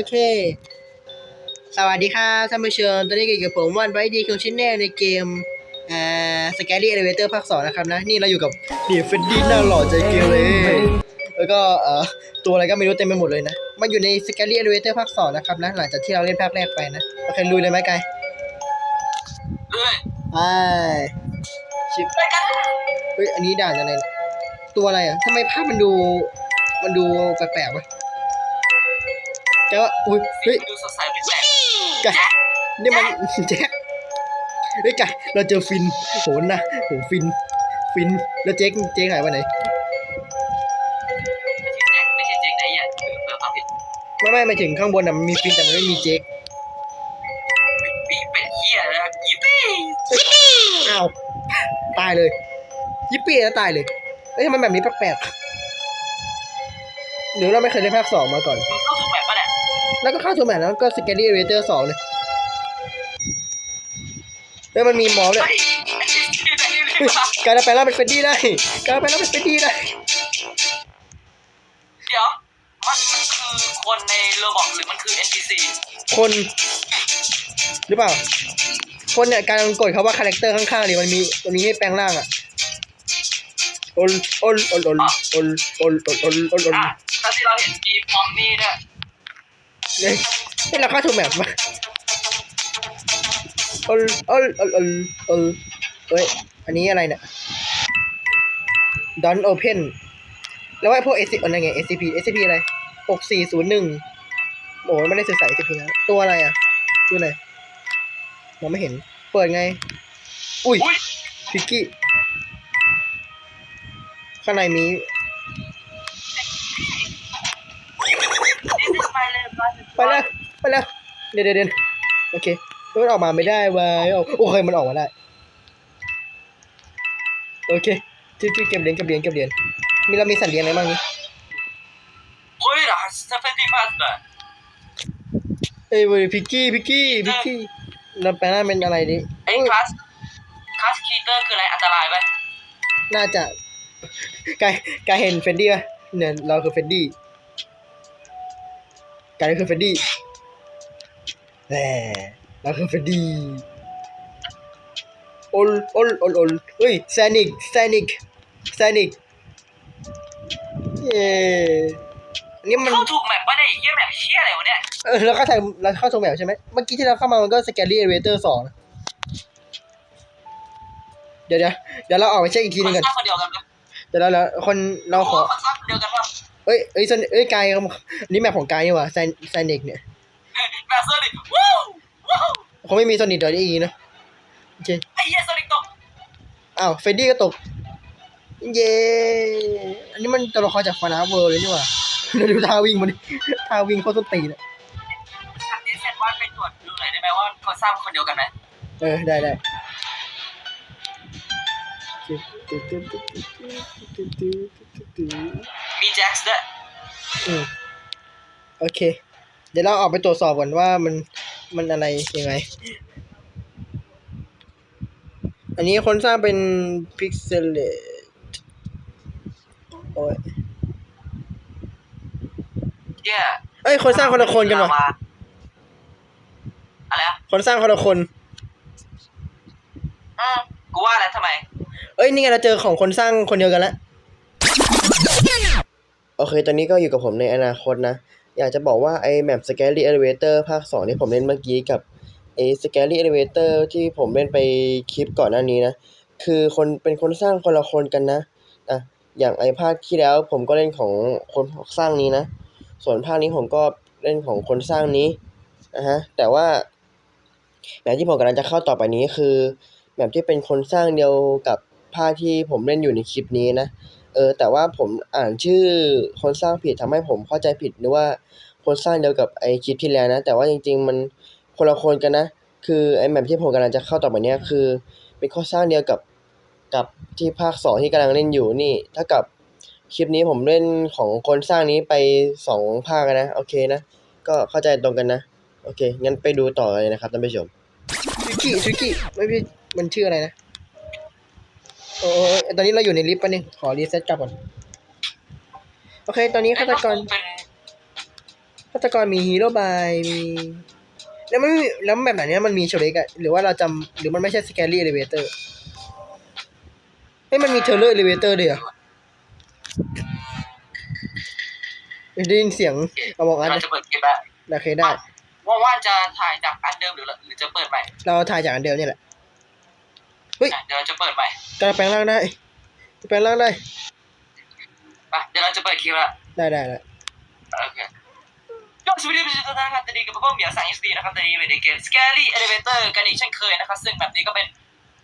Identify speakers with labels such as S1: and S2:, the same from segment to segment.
S1: โอเค สวัสดีครับท่านผู้ชมตอนนี้ก็อยู่กับผมวันไว้ดีของชิ้นแน่ในเกมอ่าสแกรี่เอเลเวเตอร์ภาคสองนะครับนะ นี่เราอยู่กับนี่เฟนดี้หน้าหล่อใจเกลเลย แล้วก็เอ่อตัวอะไรก็ไม่รู้เต็มไปหมดเลยนะ มันอยู่ในสแกรี่เอเลเวเตอร์ภาคสองนะครับนะ หลังจากที่เราเล่นภาคแรกไปนะโอเคลุยเลยไหมกาย
S2: เอ้ย
S1: ไปชิป
S2: ไปกัน
S1: เฮ้ยอันนี้ด่านอะไรเนี่ยตัวอะไรอะทำไมภาพมันดู มันดูแปลกๆวะ แต่ว่าอุ้ยเฮ้ย
S2: ดูสดใสเป็นแปลก
S1: ไก่นี่มันแจ็คเฮ้ยไก่เราเจอฟินโหนะโหฟิน ฟินแล้วเจ๊กเจ๊กหายไปไหน
S2: ไม่ใช่แจ็คไม่ใช่แจ็คไหนอะเออเอาผิด
S1: ไม่ไม่ไม่ถึงข้างบนอะมันมีฟินแต่มันไม่มีเจ๊ก
S2: ปีเป็ดเหี้ยแล้วยิปปี้
S1: อ้าวตายเลยยิปปี้แล้วตายเลยเอ้ยทำไมแบบนี้แปลกๆหรือเราไม่เคยเล่นภาคสองมาก่อน
S2: แล้
S1: วก็เข้าตัวใหม่แล้วก็สแกนดี้เรเตอร์สองเลยแล้วมันมีหมอด้วย
S2: เฮ้ยชื่อไหนเลย
S1: เฮ้ยวะการจะไปแล้วเป็นเฟรดดี้ได้การจะไปแล้วเป็นเฟรดดี้ได้
S2: เดี๋ยว มันมันคือคนในโรบอทหรือมันคือ NPC
S1: คน หรือเปล่า คนเนี่ยการกดเขาว่าคาแรคเตอร์ข้างๆดิมันมีมันมีให้แปลงร่างอะโอนโอนโอนโอนโอนโอนโอนโอนโอนโอน
S2: อะถ้าที่เราเห็นมีมอมนี่เนี่ย
S1: เนี่ยให้เราเข้าถูกแบบมาโอนโอนโอนโอนโอนเฮ้ย อันนี้อะไรเนี่ย Don't Open แล้วไอ้พวก S อะไรไง SCP SCP อะไรหกสี่ศูนย์หนึ่งโอ้ไม่ได้ศึกษา SCP นะตัวอะไรอะตัวอะไรมองไม่เห็น เปิดไง อุ้ย
S2: อุ้ย
S1: พิกกี้ ข้างในมี
S2: ไป
S1: แล้วไปแล้วเดี๋ยวเดี๋ยวเดี๋ยวโอเคมันออกมาไม่ได้วายโอเคมันออกมาได้โอเคที่ที่เก็บเหรียญเก็บเหรียญเก็บเหรียญมีเรามีสัตว์เลี้ยงอะไรบ้างนี่
S2: เฮ้ยอะสเปนตี้พาสเตอร์
S1: เอ้ยเว้ยพิกกี้พิกกี้พิกกี้เราแปลงร่างเป็นอะไรดิ
S2: ไอ้คลาสคลาสคีเตอร์คืออะไรอันตรายไหม
S1: น่าจะกายกายเห็นเฟนดี้ป่ะเนี่ยเราคือเฟนดี้ กายคือเฟนดี้แหมเราคือเฟนดี้โอลโอลโอลโอลเฮ้ยแซนิกแซนิกแซนิกเย้อันนี้มัน
S2: เข้าถูกแมปปะเนี่ยไอ้เหี้ยแมปเชี่ยอะไรวะเนี่ย
S1: เออเราก็ถ่ายเราเข้าตรงแบบใช่ไหมเมื่อกี้ที่เราเข้ามามันก็สแกน r ี e เอเวเตอร์สองเดี๋ยวเดี๋ยวเดี๋ยวเราออกไปเช็คอีกทีหนึ
S2: มั
S1: ง
S2: น
S1: กัน
S2: สร้างคนเดียวกันปะ
S1: เดี๋ยวเราเราคนเราขอ
S2: มันสร้างคนเดียวกันปะ
S1: เอ้ยเอ้ยส่วนเอ้ยกายครับอันนี่แมปของกายนี่หว่าไซไซนิกเนี่ย
S2: แมปโซนิกว้าวว้าว
S1: คงไม่มีโซนิกเดี๋ยวนี้อีกนะโอเค
S2: ไอ้เหี้ยโซนิกตก
S1: อ้าวเฟรดดี้ก็ตกเย้อันนี้มันตัวละครจากฟานาเวิร์เลยนี่หว่าเราดูท่าวิ่งมันดิท่าวิ่งโคตรส้นตีนอะ
S2: ทางนี้เซนว่าไปตรวจดูหน่อยได้ไหมว่าเขาสร้างคนเดียวกันไหม
S1: เออได้ได้
S2: มีแจ็คส์ด้วย
S1: อืมโอเค เดี๋ยวเราออกไปตรวจสอบก่อนว่ามันมันอะไรยังไง อันนี้คนสร้างเป็นพิกเซลโอ้ย
S2: เหี้ย
S1: เอ้ย คนสร้างคนละคนกันวะ
S2: อะไรอะ
S1: คนสร้างคนละคน
S2: อืมกูว่าแล้วทำไม
S1: เอ้ย นี่ไงเราเจอของคนสร้างคนเดียวกันแล้ว โอเค ตอนนี้ก็อยู่กับผมในอนาคตนะ อยากจะบอกว่าไอ้แมป Scary Elevator ภาค 2 ที่ผมเล่นเมื่อกี้กับไอ้ Scary Elevator ที่ผมเล่นไปคลิปก่อนหน้านี้นะ คือคนเป็นคนสร้างคนละคนกันนะอะอย่างไอ้ภาคที่แล้วผมก็เล่นของคนสร้างนี้นะ ส่วนภาคนี้ผมก็เล่นของคนสร้างนี้นะฮะ แต่ว่าแบบที่ผมกำลังจะเข้าต่อไปนี้คือแบบที่เป็นคนสร้างเดียวกับภาคที่ผมเล่นอยู่ในคลิปนี้นะ เออแต่ว่าผมอ่านชื่อคนสร้างผิดทำให้ผมเข้าใจผิดนึกว่าคนสร้างเดียวกับไอคลิปที่แล้วนะ แต่ว่าจริง ๆ มันคนละคนกันนะ คือไอแบบที่ผมกำลังจะเข้าต่อไปเนี้ยคือ เป็นคนสร้างเดียวกับกับที่ภาคสองที่กำลังเล่นอยู่นี่เท่ากับคลิปนี้ผมเล่นของคนสร้างนี้ไปสองภาคนะโอเคนะก็เข้าใจตรงกันนะโอเคงั้นไปดูต่อเลยนะครับท่านผู้ชมทริกกี้ทริกกี้ไม่พี่มันชื่ออะไรนะ โอ้ยตอนนี้เราอยู่ในลิฟต์ปะเนี่ยขอรีเซ็ตกลับก่อน โอเค ตอนนี้ฆาตกร
S2: เป็น
S1: ฆาตกรมีฮีโร่บายมีแล้วไม่มีแล้วแบบไหนเนี้ยมันมีโชเล็กอะหรือว่าเราจำหรือมันไม่ใช่สแกลลี่เอลิเวเตอร์เฮ้ยมันมีเทเลอร์เอลิเวเตอร์ด้วยเหรอได้ยินเสียงเอาบอกอัน
S2: เราจะเปิดคลิปแล้ว
S1: โอเคได้
S2: ว่าว่าจะถ่ายจากอันเดิมหรือหรือจะเปิดใหม่
S1: เราถ่ายจากอันเดิมนี่แหละ
S2: อะเดี๋ยวเราจะเปิดใหม่
S1: กระแปลงร่างได้แปลงร่างได้
S2: ไปเดี๋ยวเราจะเปิดคลิปแล้ว
S1: ได้ได้ได้
S2: โอเคก็สวัสดีทุกท่านนะครับตอนนี้กับพวกเหมียวสั่ง SD นะครับตอนนี้อยู่ในเกม Scary Elevator กันอีกเช่นเคยนะครับ ซึ่งแบบนี้ก็เป็น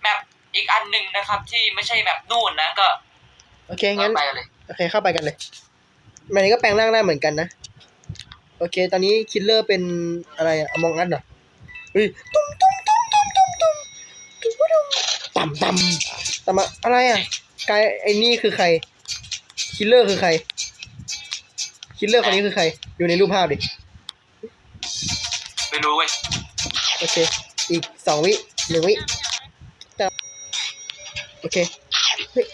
S2: แมปอีกอันหนึ่งนะครับ ที่ไม่ใช่แมปนู่นนะก็
S1: โอเคงั้น
S2: ไปกันเลย
S1: โอเคเข้าไปกันเลยมันนี้ก็แปลงร่างได้เหมือนกันนะโอเค ตอนนี้คิลเลอร์เป็นอะไรอะมองอันเหรอเฮ้ยตุ้มตุ้มตุ้มตุ้มตุ้มตุ้มตุ้มตุ้ม ต่ำต่ำต่ำอะอะไรอะกายไอ้นี่คือใคร คิลเลอร์คือใคร คิลเลอร์คนนี้คือใคร อยู่ในรูปภาพดิ
S2: ไม่รู้เว้ย
S1: โอเค อีกสองวิหนึ่งวิจะโอเค เฮ้ย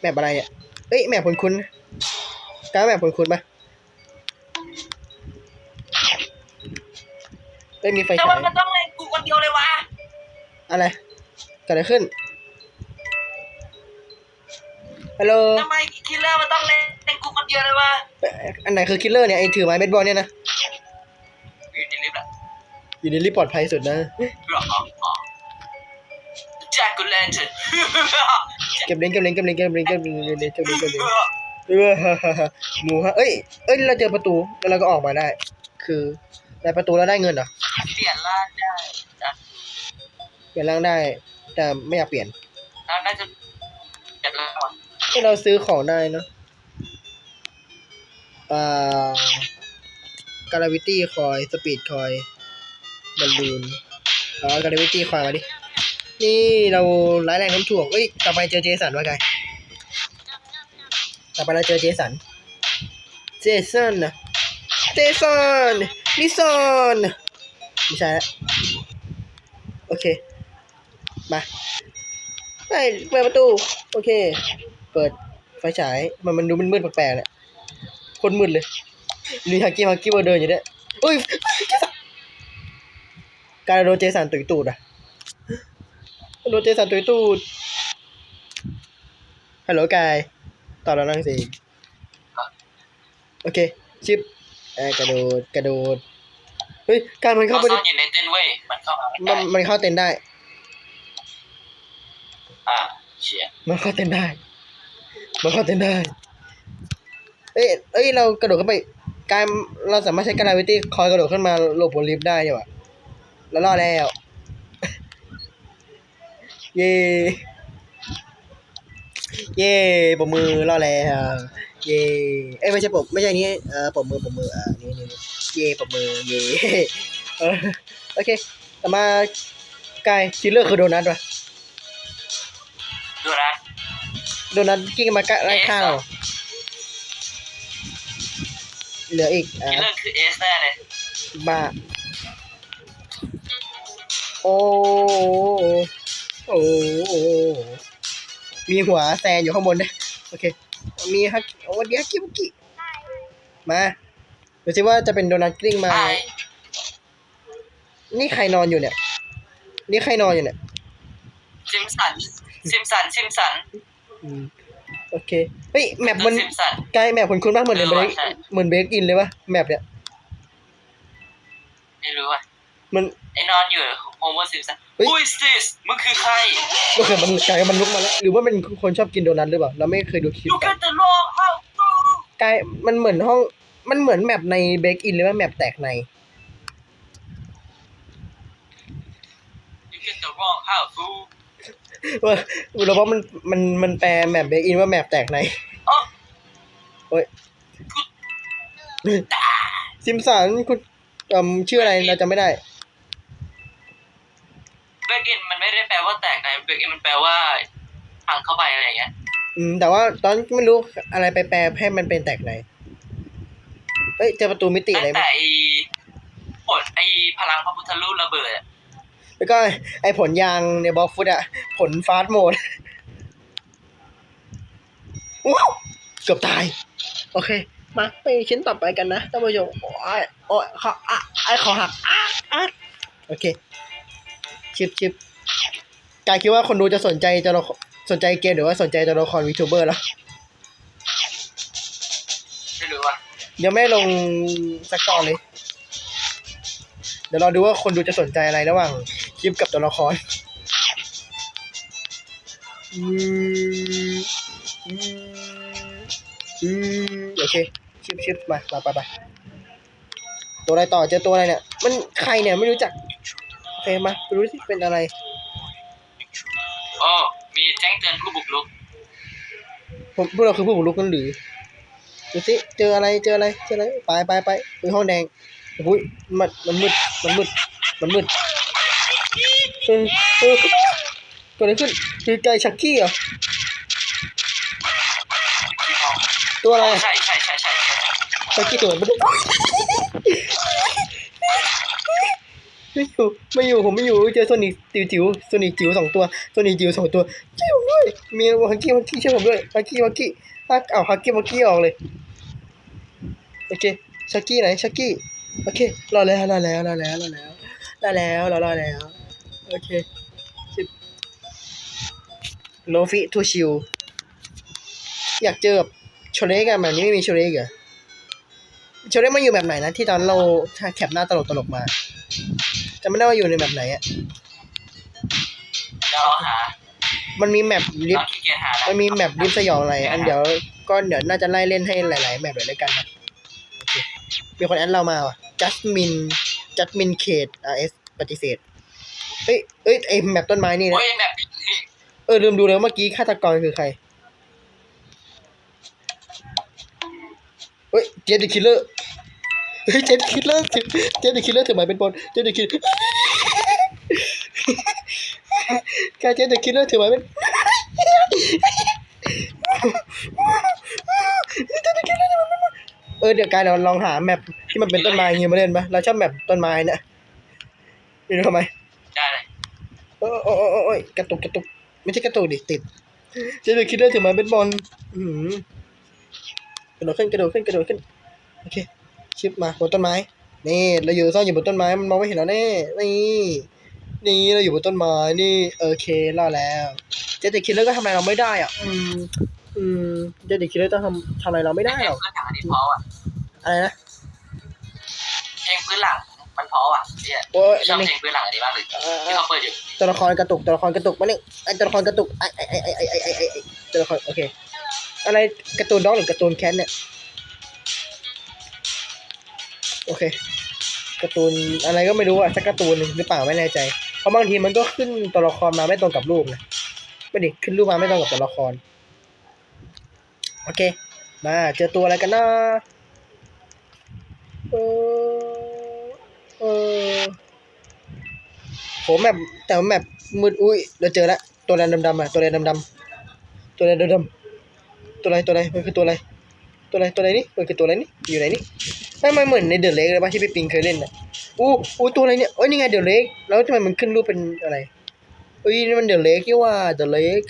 S1: แมปอะไรเนี่ยเฮ้ย แมปคุณคุณการดแมปคุณคุณปะเฮ้ย มีไฟ
S2: แต่
S1: ฉา
S2: ว่ายมันต้องเล่นกูคนเดียวเลยวะ
S1: อะไรเกิดอะไรขึ้น ฮัลโหล
S2: ทำไมคิลเลอร์มันต้องเล่นเป็นกูคนเดียวเลยวะ
S1: อันไหนคือคิลเลอร์เนี่ยไอถือไม้เบสบอลเนี่ยนะ
S2: อยู่ในลิฟต์อะ
S1: อยู่ในรีบปลอดภัยสุดนะ
S2: หรออ๋อแจ็คกูแลนเทน
S1: เก็บเลนเก็บเลนเก็บเลนเก็บเลนเก็บเลนเก็บเลนเก็บเลนเก็บเลนเออฮ่าฮ่าฮ่าหมูฮะเอ้ยเอ้ยเราเจอประตูแล้วเราก็ออกมาได้ คือได้ประตูแล้วได้เงินเหรอ
S2: เปลี่ยนร่างได้จ้ะ
S1: เปลี่ยนร่างได้ แต่ไม่อยากเปลี่ยน
S2: แล้วน่าจะเปลี่ยนร่างว่ะ
S1: ให้เราซื้อของได้เนะอ่าการาวิตี้คอยสปีดคอยบอลลูนเอาการาวิตี้คอยมาดิ นี่เราร้ายแรงน้ำถ่วงเอ้ยต่อไปเจอเจสันวะกายต่อไปเราเจอเจสัน เจสันนะเจสันนิสันไม่ใช่ละโอเค มาไปเปิดประตู โอเค เปิดไฟฉาย มันมันดูมันมืดๆแปลกๆเนี่ยคนมืดเลยลีฮากิมากิมาเดินอยู่เนี่ยอุ้ยเจสันการโดนเจสันตุยตูดอะโดนเจสันตุยตูดฮัลโหลกายตอบแล้วนั่งสิโอเค ชิปเออกระโดดกระโดดเฮ้ยการมันเข้า
S2: เขา
S1: ไป
S2: ซ่
S1: ใน
S2: อนอยู่ในเต้นเว้ยมันเข้ามาไม่
S1: มั
S2: ได้
S1: นมันเข้าเต็นท์ได้
S2: อ่าเชี่ย
S1: มันเข้าเต็นท์ได้ มันเข้าเต็นได้ เอ้ยเอ้ย เรากระโดดขึ้นไป การเราสามารถใช้กราวิตี้คอยกระโดดขึ้นมาหลบบนลิฟต์ได้เนี่ยว่ะแล้วรอดแล้ว เย้เย้ปมมือรอดแล้วเย้เอ้ยไม่ใช่ปมไม่ใช่นี้เออปมมือปมมืออ่านี่นี่เย้ปมมือเย้เออโอเคต่อมากายคิลเลอร์คือโดนัทว่ะ โดนัทกิ้งมากะไล่ข้างเราเหลืออีกอ่า
S2: คิลเลอร์คือเอสแน่เลย
S1: บาโอ้โอ้มีหัวแซนอยู่ข้างบนด้วยโอเค มีฮักโอ้วันนี้ฮักกี้บุกกี้มาดูสิว่าจะเป็นโดนัทกลิ้งมา
S2: ไอ้
S1: นี่ใครนอนอยู่เนี่ย นี่ใครนอนอยู่เนี่ย
S2: ซิมสัน ซิมสัน ซิมสัน
S1: อืมโอเคเฮ้ยแมปมัน
S2: ซิมสัน
S1: ไกลแมปคุณคุณมากเหมือน
S2: เออ
S1: เบร
S2: ว่ะ
S1: ก
S2: ใช่
S1: เหมือนเบรกอินเลยปะแมปเนี่ย
S2: ไม่รู้อะ
S1: มัน
S2: ไอ้นอนอยู่โฮเมอร์ซิมสัน
S1: เฮ้ย
S2: Who is this มึงคือใคร
S1: ก็คือมันไกลมันลุกมาแล้ว หรือว่าเป็นคนชอบกินโดนัทหรือเปล่าเราไม่เคยดูคลิป
S2: Look
S1: กัน
S2: at the wrong house
S1: ไกลมันเหมือนห้องมันเหมือนแมปในเบรกอินเลยว่าแมปแตกใน
S2: You get the wrong house fool
S1: ว่าเราว่ามันมันมันแปลแมปเบรกอินว่าแมปแตกใน
S2: อ๋อ
S1: โอ้ยซิมสันคุณเอ่มชื่ออะไรเราจะไม่ได้
S2: เบรกอินมันไม่ได้แปลว่าแตกในเบรกอินมันแปลว่าพังเข้าไปอะไรอย่างเงี้ย
S1: อืม แต่ว่าตอนไม่รู้อะไรไปแปลให้มันเป็นแตกในเอ้ยเจอประตูมิติ
S2: ตั้
S1: อะไร
S2: ง
S1: ไหม
S2: แต่ไอ้ผลไอ้พลังพระพุทธรูประเบิดอะ
S1: แล้วก็ไอผลยางในบล็อกฟุตอะผลฟาสต์โหมดว้าวเกือบตาย โอเค มาไปชิ้นต่อไปกันนะท่านผู้ชมโอ้ยโอ้ยขออะไอ้ขอหักอะอะโอเค ชิปชิปกายคิดว่าคนดูจะสนใจจะละครสนใจเกมหรือว่าสนใจตัวละครวีทูเบอร์แล้ว
S2: ไม่รู้ว่า
S1: ยังไม่ลงสักตอนเลย เดี๋ยวเราดูว่าคนดูจะสนใจอะไรระหว่าง คลิปกับตัวละครอืมอืมอืมโอเคชิปชิปมามาไปไปตัวอะไรต่อเจอตัวอะไรเนี่ย มันใครเนี่ยไม่รู้จักโอเคมาไปรู้สิเป็นอะไร
S2: โอ้มีแจ้งเตือนผู้บุกรุก
S1: ผมพวกเราคือผู้บุกรุกกันหรือดูสิเจออะไรเจออะไรเจออะไรไปไปไปไปห้องแดงอุ้ยมันมันมืดมันมืดมันมืด เออเออเกิดอะไรขึ้นคือไก่ชักกี้เหรอ ตัวอะไรอะ
S2: ใช่ใช่ใช่ใช่ใช่
S1: ชักกี้ตัวมันไม่อยู่ไม่อยู่ผมไม่อยู่เจอโซนิกจิ๋วจิ๋วโซนิกจิ๋วสองตัวโซนิกจิ๋วสองตัวจิ๋วด้วยมีฮักกี้ฮักกี้ช่วยผมด้วยฮักกี้ฮักกี้ฮักเอาฮักกี้ฮักกี้ออกเลยโอเคชักกี้ไหนชักกี้โอเครอแล้วรอแล้วรอแล้วรอแล้วรอแล้วรอรอแล้ว โอเคสิบโลฟิทูชิว อยากเจอแบบโชเล็กอะแบบนี้ไม่มีโชเล็กเหรอโชเล็กมันอยู่แบบไหนนะ ที่ตอนเราแคปหน้าตลกตลกๆมาจะไม่ได้ว่าอยู่ในแบบไหนอะ
S2: เดี๋ยวเราหา
S1: มันมีแมปลิฟ
S2: เราขี้เกียจหาแล้ว
S1: มันมีแมปลิฟสยองอะไร อันเดี๋ยวก็เดี๋ยวน่าจะไล่เล่นให้หลายๆแมปเลยแล้วกันนะโอเคมีคนแอดเรามาว่ะจัสมินจัสมินเคดอาร์เอสปฏิเสธ เอ้ยเอ้ยไอแมปต้นไม้นี่นะ
S2: โอ้ยแบบ
S1: เออลืมดูแล้วเมื่อกี้ฆาตกรคือใคร เฮ้ยเจมส์คิลเลอร์ เฮ้ยเจมส์คิลเลอร์เจมส์คิลเลอร์ถือไม้เป็นบอลเจมส์คิลการเจมส์คิลเลอร์ถือไม้เป็นเออเดี๋ยวกายเราลองหาแมปที่มันเป็นต้นไม้อย่างงี้มาเล่นปะเราชอบแมปต้นไม้เนี่ยไม่รู้ทำไม
S2: ได้เลย
S1: โอ้ยโอ้ยโอ้ยโอ้ยกระตุกกระตุกไม่ใช่กระตุกดิติดเจะเลยคิดได้ถึงมาเป็นบอลอือหือกระโดดขึ้นกระโดดขึ้นกระโดดขึ้นโอเคชิปมาบนต้นไม้นี่เราอยู่ซ่อนอยู่บนต้นไม้มันมองไม่เห็นเราแน่นี่นี่เราอยู่บนต้นไม้นี่โอเครอดแล้วเจติคิดเลอร์ก็ทำอะไรเราไม่ได้อะอืมอืมเจติคิดเลอร์ต้องทำทำอะไรเราไม่ได้
S2: เพล
S1: ห
S2: ง
S1: รอก
S2: พื้นหลังอันนี้เพราะอะ
S1: อะไรนะ
S2: เพลงพื้นหลัง มันเพราะว่ะเนี่ยชอบเพลงเพื้นหลังอันนี้มางเลย
S1: ออเอ
S2: ที่เขาเปิดอยู่
S1: ตัวละครกระตุกตัวละครกระตุกมาหนึ่งไอตัวละครกระตุกไอไอไอไอไอไอไอ้ไอตัวละครโอเคอะไรการ์ตูนด็อกหรือการ์ตูนแคทเนี่ยโอเคการ์ตูนอะไรก็ไม่รู้อะสักการ์ตูนหรือเปล่าไม่แน่ใจเพราะบางทีมันก็ขึ้นตัวละครมาไม่ตรงกับรูปนะไม่ดิขึ้นรูปมาไม่ตรงกับตัวละครโอเค มาเจอตัวอะไรกันนะโอ้ย โหแมปแต่ว่าแมปมืดอุ้ยเราเจอแล้วตัวอะไรดำๆอะตัวอะไรดำๆตัวอะไรดำๆตัวอะไรตัวอะไรมันคือตัวอะไร ตัวอะไรตัวอะไรนี่มันคือตัวอะไรนี่อยู่ไหนนี่ทำไมเหมือนในเดอะเล็กเลยป่ะที่พี่ปิงเคยเล่นอะอู้อู้ตัวอะไรเนี่ยเอ้ยนี่ไงเดอะเล็กแล้วทำไมมันขึ้นรูปเป็นอะไรเอ้ยนี่มันเดอะเล็กนี่ว่าเดอะเล็ก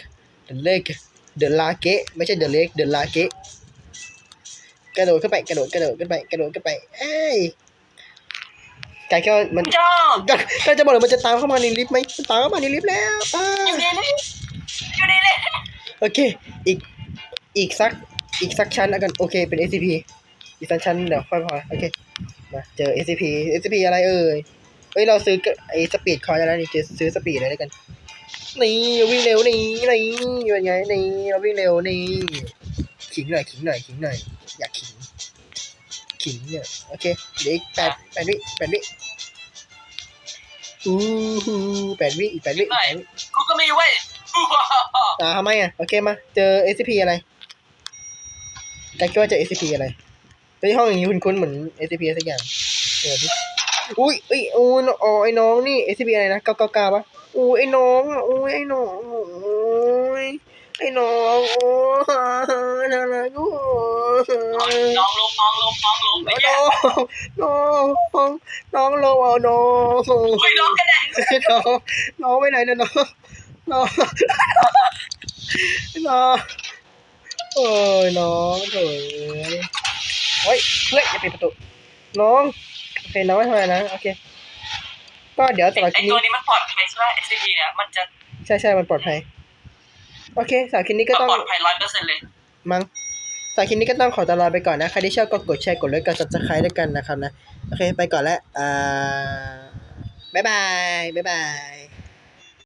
S1: เดอะเล็กเดอะลาเกะไม่ใช่เดอะเล็กเดอะลาเกะกระโดดขึ้นไปกระโดดกระโดดขึ้นไปกระโดดขึ้นไปเอ้ย กายแค่ว่ามัน
S2: จ้า
S1: ก็ก็จะบอกเลยมันจะตามเข้ามาในลิฟต์ไหมมันตามเข้ามาในลิฟต์แล้วอ่า
S2: อยู่นี่เลยอยู่นี่เลย
S1: โอเค อีก อีกสัก อีกสักชั้นแล้วกัน โอเค เป็น SCP อีกสักชั้นเดี๋ยวค่อยพอโอเค มาเจอ SCP SCP อะไรเอ่ย เฮ้ย เราซื้อไอ้สปีดคอยแล้วนี่จะซื้อสปีดเลยแล้วกัน นี่วิ่งเร็วนี่นี่เป็นไงนี่เราวิ่งเร็วนี่ ขิงหน่อย ขิงหน่อย ขิงหน่อย อยากขิง ขิงเนี่ย โอเคเหลืออีกแปดแปดวิแปดวิอู้หูแปดวิอีกแปดวิอีกแปดวิ
S2: กูก็มีเว้ยอู้ฮ่าฮ่าฮ่า
S1: อ่าทำไมอะ โอเคมา เจอ SCP อะไรกายคิดว่าเจอ SCP อะไรเฮ้ยห้องอย่างนี้คุ้นๆเหมือน SCP สักอย่างเดี๋ยวดิอุ้ยเอ้ยอู้นอ๋อไอ้น้องนี่ SCP อะไรนะเก้าเก้าเก้าปะอู้ไอ้น้องอะอู้ไอ้น้องโอ้ย ไอ้น้องโอ้น่ารักโอ้ย
S2: น้องลงน้องลงน้องลงไอ้
S1: น้องน้องน้องลงเอาน้อง
S2: เฮ้น้องกันแดง
S1: น้องน้องไปไหนเนี่ยน้องน้องน้องโอ้ยน้องเถยเฮ้ยเฮ้ยอย่าปิดประตูน้องโอเคน้องไม่ทำอะไรนะโอเคก็เดี๋ยวสำหรับค
S2: ไอตัวนี้มันปลอดภัยใช่ไหม SCP เนี่ยมันจะ
S1: ใช่ใช่มันปลอดภัย โอเคสำหรับคลิปนี้ก็ต้อง
S2: ปลอดภัยร้อยเปอร์เซ็นต์เลย
S1: มั้งสำหรับคลิปนี้ก็ต้องขอตัวลาไปก่อนนะใครที่ชอบก็กดแชร์กดไลค์กด subscribe ด้วยกันนะครับนะ โอเค ไปก่อนแล้วอ่าบ๊ายบายบ๊ายบาย